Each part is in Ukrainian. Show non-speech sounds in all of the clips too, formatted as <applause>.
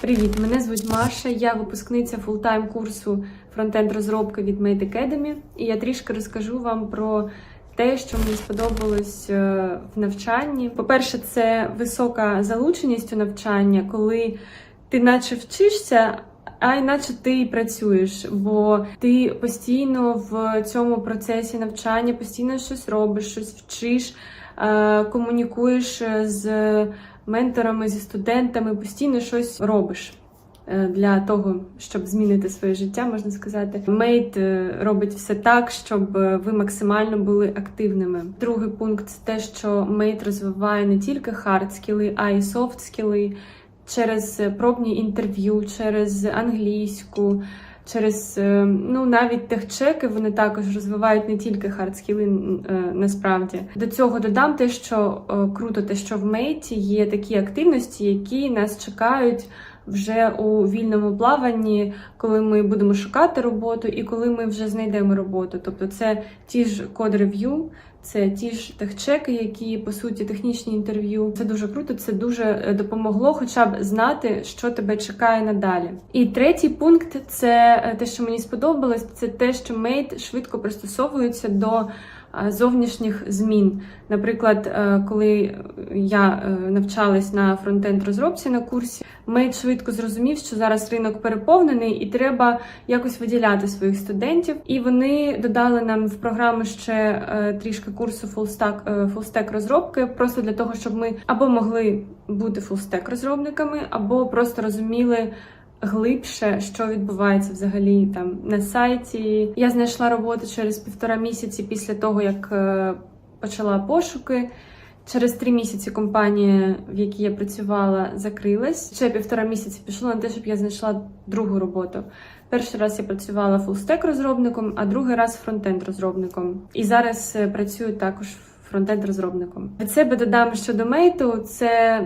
Привіт, мене звуть Маша. Я випускниця фултайм курсу фронтенд розробки від Made Academy. І я трішки розкажу вам про те, що мені сподобалось е, в навчанні. По-перше, це висока залученість у навчання, коли ти наче вчишся. А іначе ти і працюєш, бо ти постійно в цьому процесі навчання постійно щось робиш, щось вчиш, е, комунікуєш з менторами, зі студентами, постійно щось робиш. е, Для того, щоб змінити своє життя, можна сказати, Мейт е, робить все так, щоб е, ви максимально були активними. Другий пункт це те, що Мейт розвиває не тільки хард скіли, а й софт скіли через пробні інтерв'ю, через англійську, через е, ну навіть техчеки вони також розвивають не тільки хардскіли насправді. До цього додам те, що е, круто, те, що в мейті є такі активності, які нас чекають. Вже у вільному плаванні, коли ми будемо шукати роботу, і коли ми вже знайдемо роботу. Тобто, це ті ж код рев'ю, це ті ж техчеки, які по суті технічні інтерв'ю. Це дуже круто. Це дуже е, допомогло, хоча б знати, що тебе чекає надалі. І третій пункт це е, те, що мені сподобалось, це те, що мейт швидко пристосовується до зовнішніх змін. Наприклад, е, коли я е, навчалась на фронтенд розробці на курсі, мейт швидко зрозумів, що зараз ринок переповнений і треба якось виділяти своїх студентів. І вони додали нам в програму ще е, трішки курсу фулстак фулстек розробки, просто для того, щоб ми або могли бути фулстек розробниками, або просто розуміли. Глибше, що відбувається взагалі там на сайті. Я знайшла роботу через півтора місяці після того, як е, почала пошуки. Через три місяці компанія, в якій я працювала, закрилась. Ще півтора місяці пішло на те, щоб я знайшла другу роботу. Перший раз я працювала фулстек розробником, а другий раз фронтенд розробником. І зараз е, працюю також фронтенд розробником. Від себе додам щодо мейту, це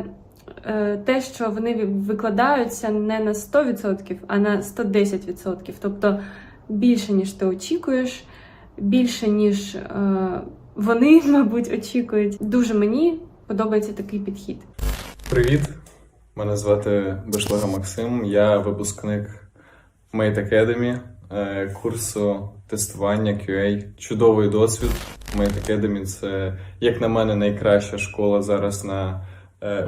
те, що вони викладаються не на 100%, а на 110%. Тобто більше, ніж ти очікуєш, більше, ніж е, вони, <laughs> мабуть, очікують. Дуже мені подобається такий підхід. Привіт! Мене звати Бешлага Максим, я випускник Mate Academy, е, курсу тестування QA. Чудовий досвід. Mate Academy це, як на мене, найкраща школа зараз на е,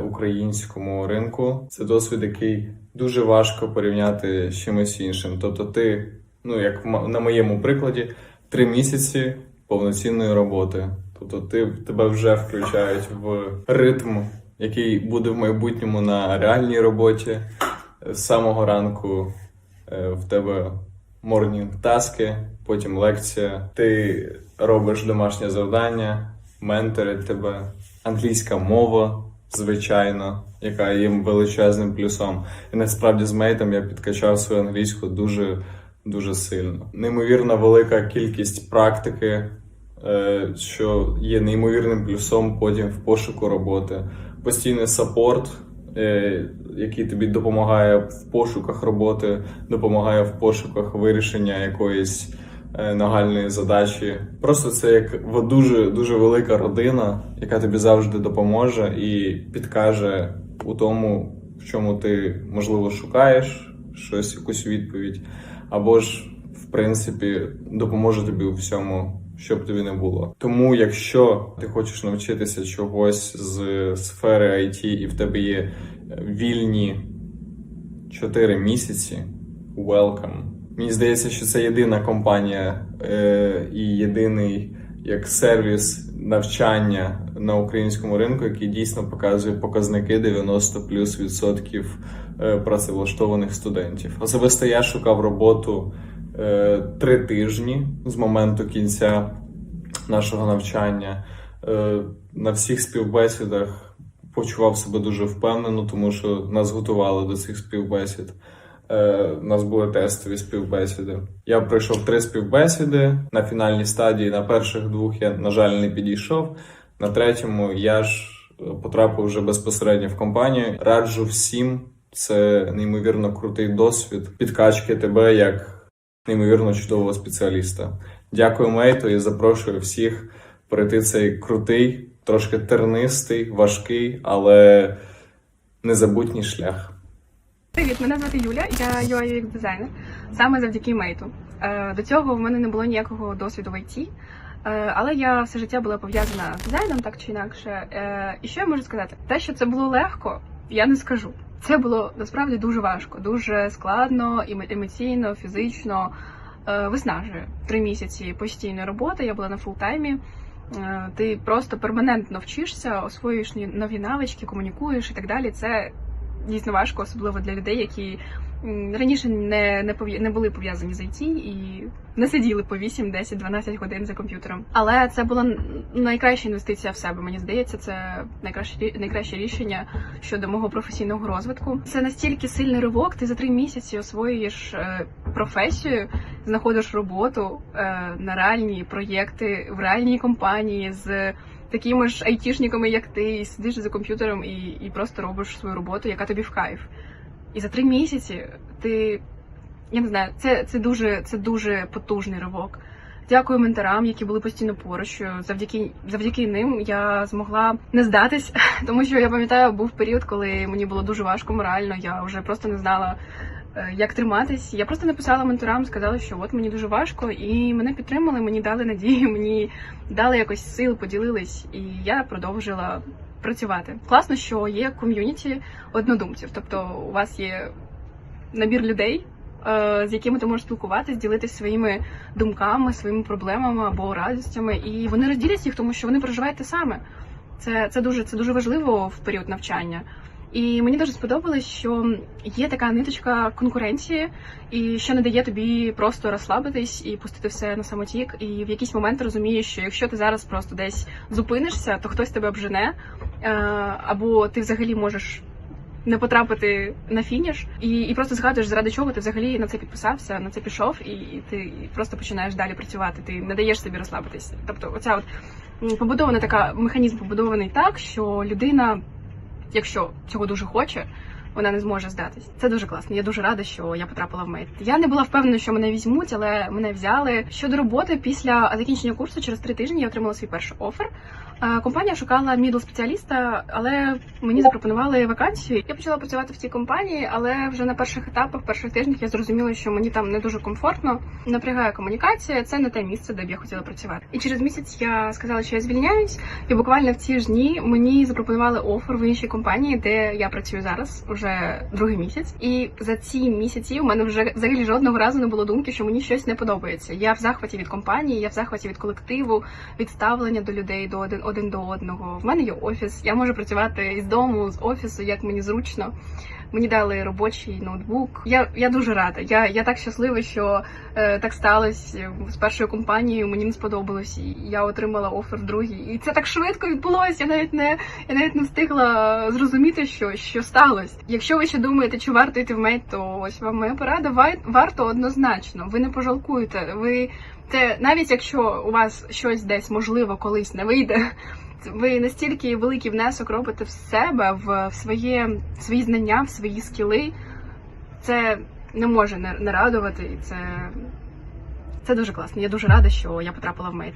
українському ринку. Це досвід, який дуже важко порівняти з чимось іншим. Тобто, ти, ну як на моєму прикладі, три місяці повноцінної роботи. Тобто, ти тебе вже включають в ритм, який буде в майбутньому на реальній роботі. З самого ранку е, в тебе морнінг таски, потім лекція. Ти робиш домашнє завдання, менторять тебе, англійська мова, звичайно, яка є величезним плюсом. І насправді з мейтом я підкачав свою англійську дуже дуже сильно. Неймовірно велика кількість практики, е, що є неймовірним плюсом потім в пошуку роботи. Постійний сапорт, е, який тобі допомагає в пошуках роботи, допомагає в пошуках вирішення якоїсь нагальної задачі. Просто це як дуже дуже велика родина, яка тобі завжди допоможе і підкаже у тому, в чому ти можливо шукаєш щось, якусь відповідь, або ж в принципі допоможе тобі у всьому. Щоб тобі не було. Тому, якщо ти хочеш навчитися чогось з сфери IT і в тебе є е, вільні 4 місяці, welcome. Мені здається, що це єдина компанія е, і єдиний як сервіс навчання на українському ринку, який дійсно показує показники 90 плюс відсотків е, працевлаштованих студентів. Особисто я шукав роботу е, три тижні з моменту кінця нашого навчання. Е, на всіх співбесідах почував себе дуже впевнено, тому що нас готували до цих співбесід. Е, У нас були тестові співбесіди. Я пройшов три співбесіди на фінальній стадії. На перших двох я, на жаль, не підійшов. На третьому я ж е, потрапив вже безпосередньо в компанію. Раджу всім. Це неймовірно крутий досвід підкачки тебе як неймовірно чудового спеціаліста. Дякую, Мейту, і запрошую всіх пройти цей крутий, трошки тернистий, важкий, але незабутній шлях. Привіт, мене звати Юля, я UI-дизайнер, саме завдяки мейту. До цього в мене не було ніякого досвіду в IT, е, але я все життя була пов'язана з дизайном, так чи інакше. Е, І що я можу сказати? Те, що це було легко, я не скажу. Це було насправді дуже важко, дуже складно, емоційно, фізично. Е, Виснажує три місяці постійної роботи. Я була на фултаймі. Ти просто перманентно вчишся, освоюєш нові навички, комунікуєш і так далі. Це дійсно важко, особливо для людей, які раніше не, не, пов'я- не були пов'язані з IT і не сиділи по 8, 10, 12 годин за комп'ютером. Але це була найкраща інвестиція в себе. Мені здається, це найкраще найкраще рішення щодо мого професійного розвитку. Це настільки сильний ривок. Ти за три місяці освоюєш е, професію, знаходиш роботу е, на реальні проєкти в реальній компанії з такими ж айтішниками, як ти, і сидиш за комп'ютером і, і просто робиш свою роботу, яка тобі в кайф. І за три місяці ти. Я не знаю, це, це дуже це дуже потужний ривок. Дякую менторам, які були постійно поруч. Завдяки завдяки ним я змогла не здатись, <laughs> тому що я пам'ятаю, був період, коли мені було дуже важко морально. Я вже просто не знала, як триматись. Я просто написала менторам, сказала, що от мені дуже важко, і мене підтримали, мені дали надію, <laughs> мені дали якось сил, поділились, і я продовжила працювати. Класно, що є ком'юніті однодумців, тобто у вас є набір людей. е, З якими ти можеш спілкуватись, ділитися своїми думками, своїми проблемами або радостями, і вони розділять їх, тому що вони проживають те саме. Це, це дуже це дуже важливо в період навчання. І мені дуже сподобалось, що є така ниточка конкуренції, і що не дає тобі просто розслабитись і пустити все на самотік. І в якийсь момент розумієш, що якщо ти зараз просто десь зупинишся, то хтось тебе обжене, е, або ти взагалі можеш не потрапити на фініш, і, і просто згадуєш, заради чого ти взагалі на це підписався, на це пішов, і, і ти просто починаєш далі працювати. Ти не даєш собі розслабитись. Тобто, оця от побудована така механізм побудований так, що людина, якщо цього дуже хоче. Вона не зможе здатись. Це дуже класно. Я дуже рада, що я потрапила в мейт. Я не була впевнена, що мене візьмуть, але мене взяли. Щодо роботи, після закінчення курсу через три тижні я отримала свій перший офер. Компанія шукала мідл спеціаліста, але мені запропонували вакансію. Я почала працювати в цій компанії, але вже на перших етапах, перших тижнях я зрозуміла, що мені там не дуже комфортно. Напрягає комунікація. Це не те місце, де б я хотіла працювати. І через місяць я сказала, що я звільняюсь, і буквально в ці ж дні мені запропонували офер в іншій компанії, де я працюю зараз уже другий місяць. І за ці місяці у мене вже взагалі жодного разу не було думки, що мені щось не подобається. Я в захваті від компанії, я в захваті від колективу, від ставлення до людей до один, один до одного. В мене є офіс. Я можу працювати із дому, з офісу, як мені зручно. Мені дали робочий ноутбук. Я, я дуже рада. Я, я так щаслива, що е, так сталося з першою компанією. Мені не сподобалось, і я отримала офер другій. І це так швидко відбулося. Я навіть не я навіть не встигла зрозуміти, що, що сталося. Якщо ви ще думаєте, чи варто йти в мейт, то ось вам моя порада. Варто однозначно. Ви не пожалкуєте. Ви це навіть якщо у вас щось десь можливо колись не вийде. Ви настільки великий внесок робите в себе, в, своє в свої знання, в свої скіли. Це не може не радувати, і це, це дуже класно. Я дуже рада, що я потрапила в мейт.